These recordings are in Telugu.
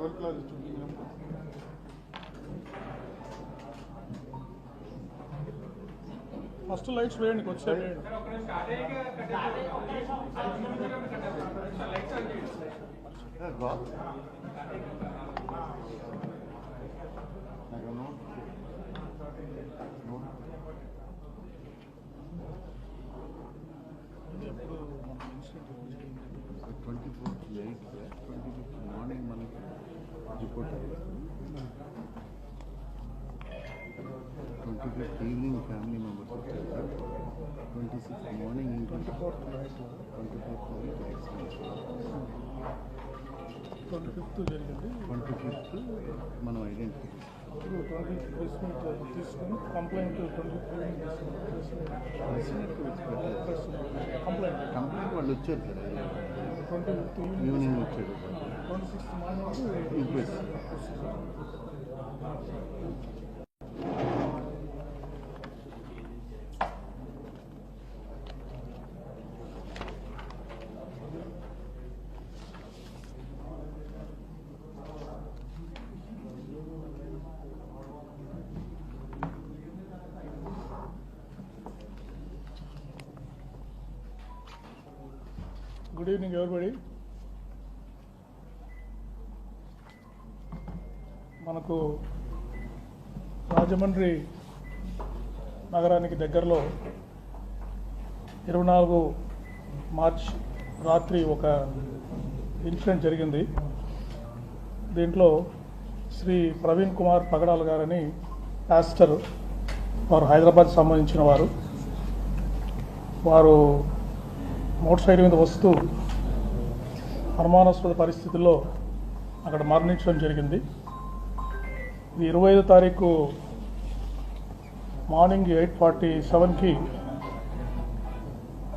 ట్వెల్వ్ క్లాస్ చూపించాం ఫస్ట్ లైట్స్ వేయండి వచ్చే వేయండి family members వచ్చారు twenty sixth morning twenty fourth night twenty fourth night accident twenty fifth జరిగింది ట్వంటీ ఫిఫ్త్ మనం ఐడెంటిఫై ఇప్పుడు ట్వంటీ ప్లేస్మెంట్ తీసుకుని కంప్లైంట్ ట్వంటీ కంప్లైంట్ కంప్లీట్ వాళ్ళు వచ్చారు సార్ ట్వంటీ ఫిఫ్త్ ఈవినింగ్ వచ్చారు twenty sixth morning inquest good evening everybody మనకు రాజమండ్రి నగరానికి దగ్గరలో ఇరవై నాలుగు మార్చ్ రాత్రి ఒక ఇన్సిడెంట్ జరిగింది. దీంట్లో శ్రీ ప్రవీణ్ కుమార్ పగడాల్ గారని పాస్టర్ వారు హైదరాబాద్ సంబంధించిన వారు. వారు మోటార్ సైకిల్ మీద వస్తూ అనుమానాస్పద పరిస్థితుల్లో అక్కడ మరణించడం జరిగింది. ఇది ఇరవై ఐదో తారీఖు మార్నింగ్ ఎయిట్ ఫార్టీ సెవెన్కి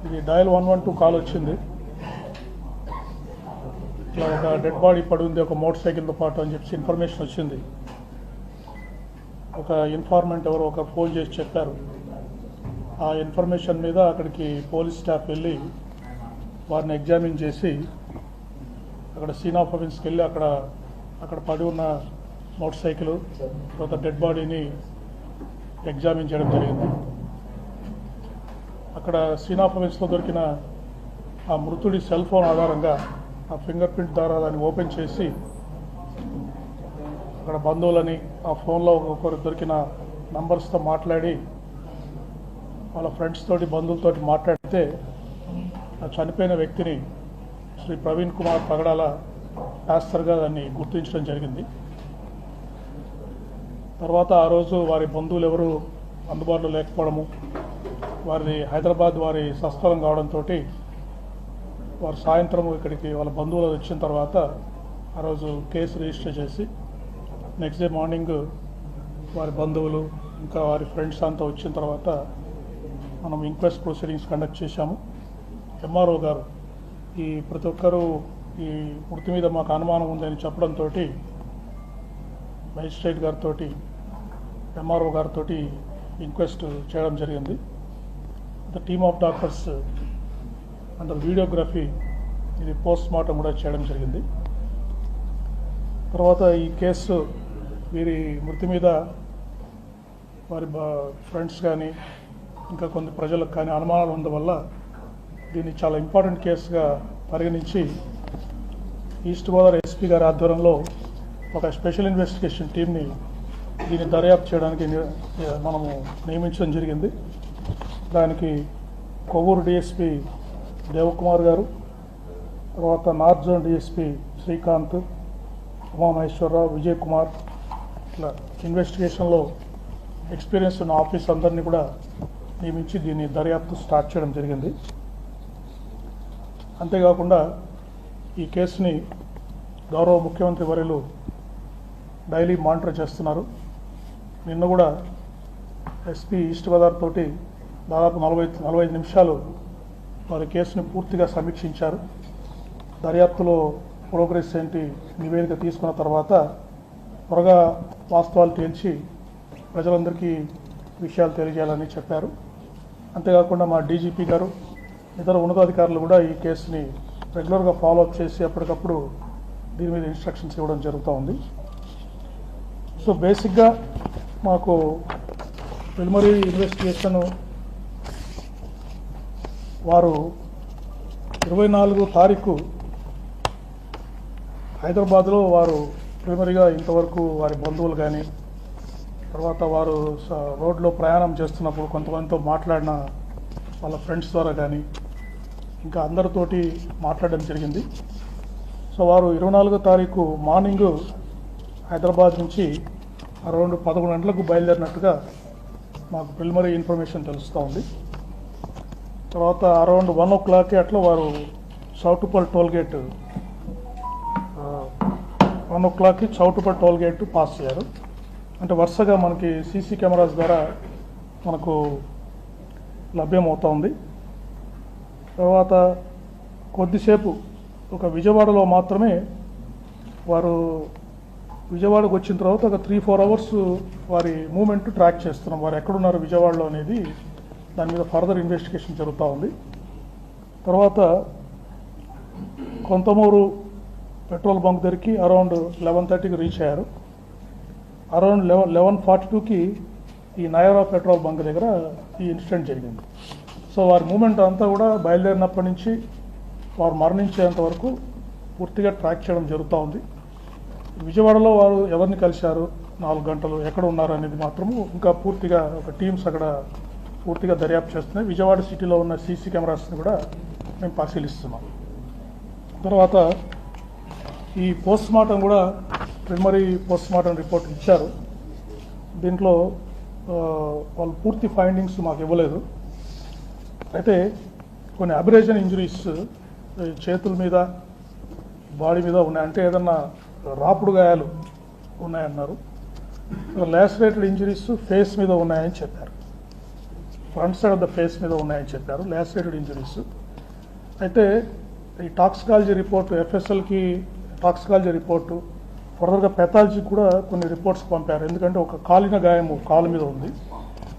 ఇది dial one one two call వచ్చింది. ఇట్లా ఒక డెడ్ బాడీ పడి ఉంది ఒక మోటార్ సైకిల్తో పాటు అని చెప్పి ఇన్ఫర్మేషన్ వచ్చింది. ఒక ఇన్ఫార్మెంట్ ఎవరో ఒక ఫోన్ చేసి చెప్పారు. ఆ ఇన్ఫర్మేషన్ మీద అక్కడికి పోలీస్ స్టాఫ్ వెళ్ళి వారిని ఎగ్జామిన్ చేసి అక్కడ సీన్ ఆఫ్ ఆఫీస్కి వెళ్ళి అక్కడ అక్కడ పడి ఉన్న మోటార్ సైకిల్ తర్వాత డెడ్ బాడీని ఎగ్జామిన్ చేయడం జరిగింది. అక్కడ సీన్ ఆఫ్ ఆఫీస్లో దొరికిన ఆ మృతుడి సెల్ ఫోన్ ఆధారంగా ఆ ఫింగర్ ప్రింట్ ద్వారా దాన్ని ఓపెన్ చేసి అక్కడ బంధువులని ఆ ఫోన్లో ఒక్కొక్కరు దొరికిన నంబర్స్తో మాట్లాడి వాళ్ళ ఫ్రెండ్స్ తోటి బంధువులతోటి మాట్లాడితే ఆ చనిపోయిన వ్యక్తిని శ్రీ ప్రవీణ్ కుమార్ పగడాల పాస్టర్గా దాన్ని గుర్తించడం జరిగింది. తర్వాత ఆ రోజు వారి బంధువులు ఎవరు అందుబాటులో లేకపోవడము వారి హైదరాబాద్ వారి సస్థలం కావడంతో వారు సాయంత్రం ఇక్కడికి వాళ్ళ బంధువులు వచ్చిన తర్వాత ఆ రోజు కేసు రిజిస్టర్ చేసి నెక్స్ట్ డే మార్నింగ్ వారి బంధువులు ఇంకా వారి ఫ్రెండ్స్ అంతా వచ్చిన తర్వాత మనం ఇంక్వెస్ట్ ప్రొసీడింగ్స్ కండక్ట్ చేశాము. ఎంఆర్ఓ గారు ఈ ప్రతి ఒక్కరూ ఈ మృతి మీద మాకు అనుమానం ఉందని చెప్పడంతో మేజిస్ట్రేట్ గారితో ఎంఆర్ఓ గారితో ఇంక్వెస్ట్ చేయడం జరిగింది. The team of doctors under videography ఇది పోస్ట్ మార్టం కూడా చేయడం జరిగింది. తర్వాత ఈ కేసు వీరి మృతి మీద వారి ఫ్రెండ్స్ కానీ ఇంకా కొన్ని ప్రజలకు కానీ అనుమానాలు ఉండడం వల్ల దీన్ని చాలా ఇంపార్టెంట్ కేసుగా పరిగణించి ఈస్ట్ గోదావరి ఎస్పీ గారి ఆధ్వర్యంలో ఒక స్పెషల్ ఇన్వెస్టిగేషన్ టీంని దీన్ని దర్యాప్తు చేయడానికి మనము నియమించడం జరిగింది. దానికి కొవ్వూరు డిఎస్పి దేవకుమార్ గారు తర్వాత north zone DSP Srikanth Umamaheswararao Vijay Kumar ఇట్లా ఇన్వెస్టిగేషన్లో ఎక్స్పీరియన్స్ ఉన్న ఆఫీస్ అందరినీ కూడా నియమించి దీన్ని దర్యాప్తు స్టార్ట్ చేయడం జరిగింది. అంతేకాకుండా ఈ కేసుని గౌరవ ముఖ్యమంత్రి వర్యులు డైలీ మానిటర్ చేస్తున్నారు. నిన్న కూడా ఎస్పీ ఈస్ట్ గోదావరి తోటి దాదాపు నలభై నలభై ఐదు నిమిషాలు వారి కేసుని పూర్తిగా సమీక్షించారు. దర్యాప్తులో ప్రోగ్రెస్ ఏంటి నివేదిక తీసుకున్న తర్వాత త్వరగా వాస్తవాలు తేల్చి ప్రజలందరికీ విషయాలు తెలియజేయాలని చెప్పారు. అంతేకాకుండా మా డీజీపీ గారు ఇతర ఉన్నతాధికారులు కూడా ఈ కేసుని రెగ్యులర్గా ఫాలో అప్ చేసి అప్పటికప్పుడు దీని మీద ఇన్స్ట్రక్షన్స్ ఇవ్వడం జరుగుతూ ఉంది. సో బేసిక్గా మాకు ప్రిలిమరీ ఇన్వెస్టిగేషన్ వారు ఇరవై నాలుగు తారీఖు హైదరాబాద్లో వారు ప్రిలిమరీగా ఇంతవరకు వారి బంధువులు కానీ తర్వాత వారు స- రోడ్లో ప్రయాణం చేస్తున్నప్పుడు కొంతమందితో మాట్లాడిన వాళ్ళ ఫ్రెండ్స్ ద్వారా కానీ ఇంకా అందరితోటి మాట్లాడడం జరిగింది. సో వారు ఇరవై నాలుగో తారీఖు మార్నింగ్ హైదరాబాద్ నుంచి అరౌండ్ పదకొండు గంటలకు బయలుదేరినట్టుగా మాకు ప్రిలిమరీ ఇన్ఫర్మేషన్ తెలుస్తూ ఉంది. తర్వాత అరౌండ్ వన్ ఓ క్లాక్కి అట్లా వారు చౌటుపల్ టోల్గేట్ వన్ ఓ క్లాక్కి చౌటుపల్ టోల్గేట్ పాస్ అయ్యారు అంటే వరుసగా మనకి సీసీ కెమెరాస్ ద్వారా మనకు లభ్యమవుతూ ఉంది. తర్వాత కొద్దిసేపు ఒక విజయవాడలో మాత్రమే వారు విజయవాడకు వచ్చిన తర్వాత ఒక త్రీ ఫోర్ అవర్స్ వారి మూమెంట్ ట్రాక్ చేస్తున్నాం. వారు ఎక్కడున్నారు విజయవాడలో అనేది దాని మీద ఫర్దర్ ఇన్వెస్టిగేషన్ జరుగుతూ ఉంది. తర్వాత కొంతమూరు పెట్రోల్ బంక్ దగ్గరికి అరౌండ్ లెవెన్ థర్టీకి రీచ్ అయ్యారు. అరౌండ్ లెవెన్ లెవెన్ ఫార్టీ టూకి ఈ నయరా పెట్రోల్ బంక్ దగ్గర ఈ ఇన్సిడెంట్ జరిగింది. సో వారి మూమెంట్ అంతా కూడా బయలుదేరినప్పటి నుంచి వారు మరణించేంత వరకు పూర్తిగా ట్రాక్ చేయడం జరుగుతూ ఉంది. విజయవాడలో వారు ఎవరిని కలిశారు? నాలుగు గంటలు ఎక్కడ ఉన్నారు అనేది మాత్రము ఇంకా పూర్తిగా ఒక టీమ్స్ అక్కడ పూర్తిగా దర్యాప్తు చేస్తున్నాయి. విజయవాడ సిటీలో ఉన్న సీసీ కెమెరాస్ని కూడా మేము పరిశీలిస్తున్నాం. తర్వాత ఈ పోస్ట్ మార్టం కూడా ప్రిమరీ పోస్ట్ మార్టం రిపోర్ట్ ఇచ్చారు. దీంట్లో వాళ్ళు పూర్తి ఫైండింగ్స్ మాకు ఇవ్వలేదు. అయితే కొన్ని అబరేషన్ ఇంజరీస్ చేతుల మీద బాడీ మీద ఉన్నాయి. అంటే ఏదన్నా రాపుడు గాయాలు ఉన్నాయన్నారు. లాసరేటెడ్ ఇంజరీస్ ఫేస్ మీద ఉన్నాయని చెప్పారు. Front side of the face మీద ఉన్నాయని చెప్పారు. లాసరేటెడ్ ఇంజరీస్ అయితే ఈ టాక్సికాలజీ రిపోర్ట్ ఎఫ్ఎస్ఎల్కి టాక్సికాలజీ రిపోర్టు ఫర్దర్గా పెథాలజీకి కూడా కొన్ని రిపోర్ట్స్ పంపారు. ఎందుకంటే ఒక కాలిన గాయం కాలు మీద ఉంది.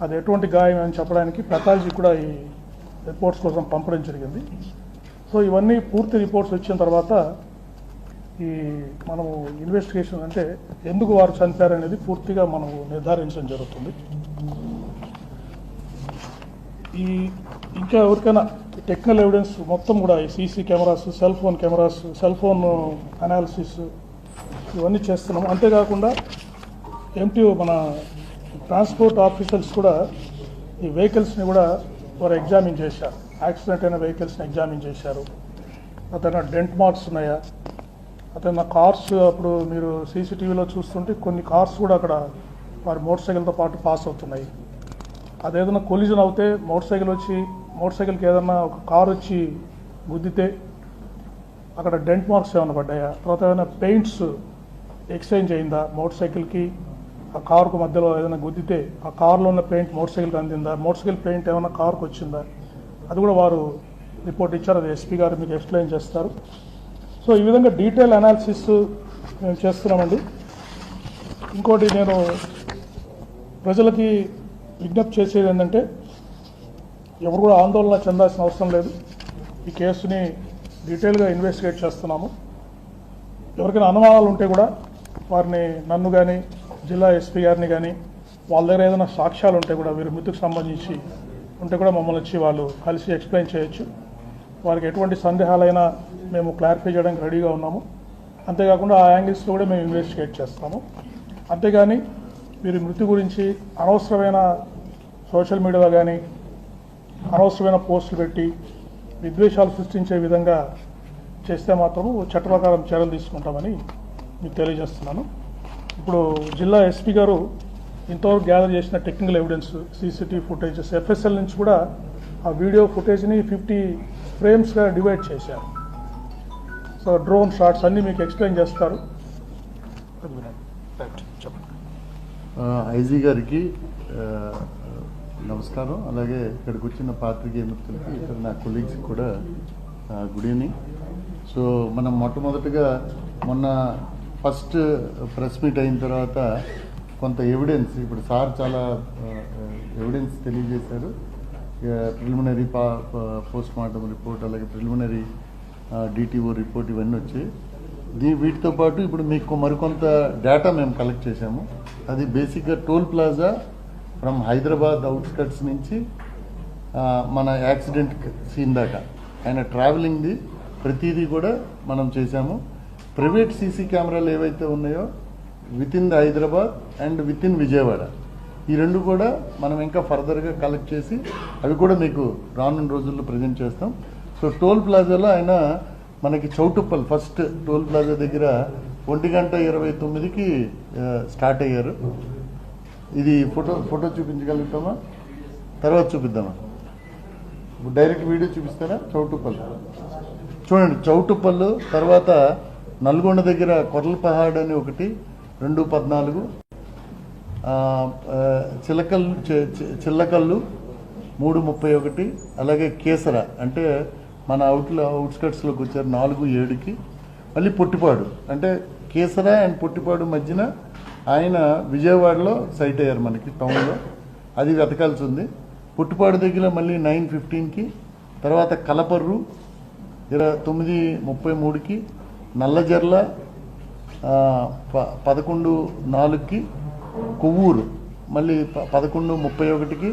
అది ఎటువంటి గాయం అని చెప్పడానికి పెథాలజీ కూడా ఈ రిపోర్ట్స్ కోసం పంపడం జరిగింది. సో ఇవన్నీ పూర్తి రిపోర్ట్స్ వచ్చిన తర్వాత ఈ మనము ఇన్వెస్టిగేషన్ అంటే ఎందుకు వారు చనిపోయారు అనేది పూర్తిగా మనము నిర్ధారించడం జరుగుతుంది. ఈ ఇంకా ఎవరికైనా టెక్నికల్ ఎవిడెన్స్ మొత్తం కూడా ఈ CC cameras cell phone cameras cell phone analysis ఇవన్నీ చేస్తున్నాం అంతేకాకుండా ఎంటీ మన ట్రాన్స్పోర్ట్ ఆఫీసర్స్ కూడా ఈ వెహికల్స్ని కూడా వారు ఎగ్జామిన్ చేశారు. యాక్సిడెంట్ అయిన వెహికల్స్ని ఎగ్జామిన్ చేశారు. అతను డెంట్ మార్క్స్ ఉన్నాయా? అతను కార్స్ అప్పుడు మీరు సీసీటీవీలో చూస్తుంటే కొన్ని కార్స్ కూడా అక్కడ వారి మోటార్ సైకిల్తో పాటు పాస్ అవుతున్నాయి. అదేదైనా కొలిజన్ అవుతే మోటార్ సైకిల్ వచ్చి మోటార్ సైకిల్కి ఏదైనా ఒక కార్ వచ్చి గుద్దితే అక్కడ డెంట్ మార్క్స్ ఏమైనా పడ్డాయా? తర్వాత ఏమైనా పెయింట్స్ ఎక్స్చేంజ్ అయిందా? మోటార్ సైకిల్కి ఆ కారుకు మధ్యలో ఏదైనా గుద్దితే ఆ కారులో ఉన్న పెయింట్ మోటార్ సైకిల్కి అందిందా? మోటార్ సైకిల్ పెయింట్ ఏమైనా కారుకు వచ్చిందా? అది కూడా వారు రిపోర్ట్ ఇచ్చారు. అది ఎస్పీ గారు మీకు ఎక్స్ప్లెయిన్ చేస్తారు. సో ఈ విధంగా డీటెయిల్ అనాలిసిస్ మేము చేస్తున్నామండి. ఇంకోటి నేను ప్రజలకి విజ్ఞప్తి చేసేది ఏంటంటే ఎవరు కూడా ఆందోళన చెందాల్సిన అవసరం లేదు. ఈ కేసుని డీటెయిల్గా ఇన్వెస్టిగేట్ చేస్తున్నాము. ఎవరికైనా అనుమానాలు ఉంటే కూడా వారిని నన్ను కానీ జిల్లా ఎస్పీ గారిని కానీ వాళ్ళ దగ్గర ఏదైనా సాక్ష్యాలు ఉంటే కూడా వీరి మృతికి సంబంధించి ఉంటే కూడా మమ్మల్ని వచ్చి వాళ్ళు కలిసి ఎక్స్ప్లెయిన్ చేయొచ్చు. వారికి ఎటువంటి సందేహాలైనా మేము క్లారిఫై చేయడానికి రెడీగా ఉన్నాము. అంతేకాకుండా ఆ యాంగిల్స్లో కూడా మేము ఇన్వెస్టిగేట్ చేస్తాము. అంతేగాని వీరి మృతి గురించి అనవసరమైన సోషల్ మీడియాలో కానీ అనవసరమైన పోస్టులు పెట్టి విద్వేషాలు సృష్టించే విధంగా చేస్తే మాత్రము చట్ట ప్రకారం చర్యలు తీసుకుంటామని మీకు తెలియజేస్తున్నాను. ఇప్పుడు జిల్లా ఎస్పీ గారు ఇంతవరకు గ్యాదర్ చేసిన technical evidence CCTV footages FSL నుంచి కూడా ఆ వీడియో ఫుటేజ్ని ఫిఫ్టీ ఫ్రేమ్స్గా డివైడ్ చేశారు. సో డ్రోన్ షాట్స్ అన్నీ మీకు ఎక్స్ప్లెయిన్ చేస్తారు. ఐజీ గారికి నమస్కారం. అలాగే ఇక్కడికి వచ్చిన పాత్రికేయ మిత్రులకి ఇక్కడ నా కొలీగ్స్ కూడా గుడ్ ఈవినింగ్ సో మనం మొట్టమొదటిగా మొన్న ఫస్ట్ ప్రెస్ మీట్ అయిన తర్వాత కొంత ఎవిడెన్స్ ఇప్పుడు సార్ చాలా ఎవిడెన్స్ తెలియజేశారు. ప్రిలిమినరీ పా పోస్ట్ మార్టం రిపోర్ట్ అలాగే ప్రిలిమినరీ డిటిఓ రిపోర్ట్ ఇవన్నీ వచ్చాయి. దీ వీటితో పాటు ఇప్పుడు మీకు మరికొంత డేటా మేము కలెక్ట్ చేసాము అది బేసిక్గా toll plaza from Hyderabad outskirts నుంచి మన యాక్సిడెంట్ సీన్ దాకా. ఆయన ట్రావెలింగ్ది ప్రతిదీ కూడా మనం చేశాము. ప్రైవేట్ సీసీ కెమెరాలు ఏవైతే ఉన్నాయో within the Hyderabad and within Vijayawada ఈ రెండు కూడా మనం ఇంకా ఫర్దర్గా కలెక్ట్ చేసి అవి కూడా మీకు రానున్న రోజుల్లో ప్రజెంట్ చేస్తాం. సో టోల్ ప్లాజాలో ఆయన మనకి చౌటుప్పల్ ఫస్ట్ టోల్ ప్లాజా దగ్గర ఒంటి గంట ఇరవై తొమ్మిదికి స్టార్ట్ అయ్యారు. ఇది ఫోటో ఫోటో చూపించగలుగుతామా? తర్వాత చూపిద్దామా? డైరెక్ట్ వీడియో చూపిస్తారా? చౌటుప్పల్. చూడండి చౌటుప్పల్ తర్వాత నల్గొండ దగ్గర కొర్లపహాడ్ అని ఒకటి రెండు పద్నాలుగు చిలకల్లు చిల్లకల్లు మూడు ముప్పై ఒకటి అలాగే కేసర అంటే మన అవుట్లో అవుట్స్కట్స్లోకి వచ్చారు నాలుగు ఏడుకి. మళ్ళీ పొట్టిపాడు అంటే కేసర అండ్ పొట్టిపాడు మధ్యన ఆయన విజయవాడలో సైట్ అయ్యారు మనకి టౌన్లో. అది వెతకాల్సి ఉంది పుట్టుపాడు దగ్గర మళ్ళీ నైన్ ఫిఫ్టీన్కి తర్వాత కలపర్రు ఇరవై తొమ్మిది ముప్పై మూడుకి నల్లజర్ల ప- పదకొండు నాలుగుకి కొవ్వూరు మళ్ళీ పదకొండు ముప్పై ఒకటికి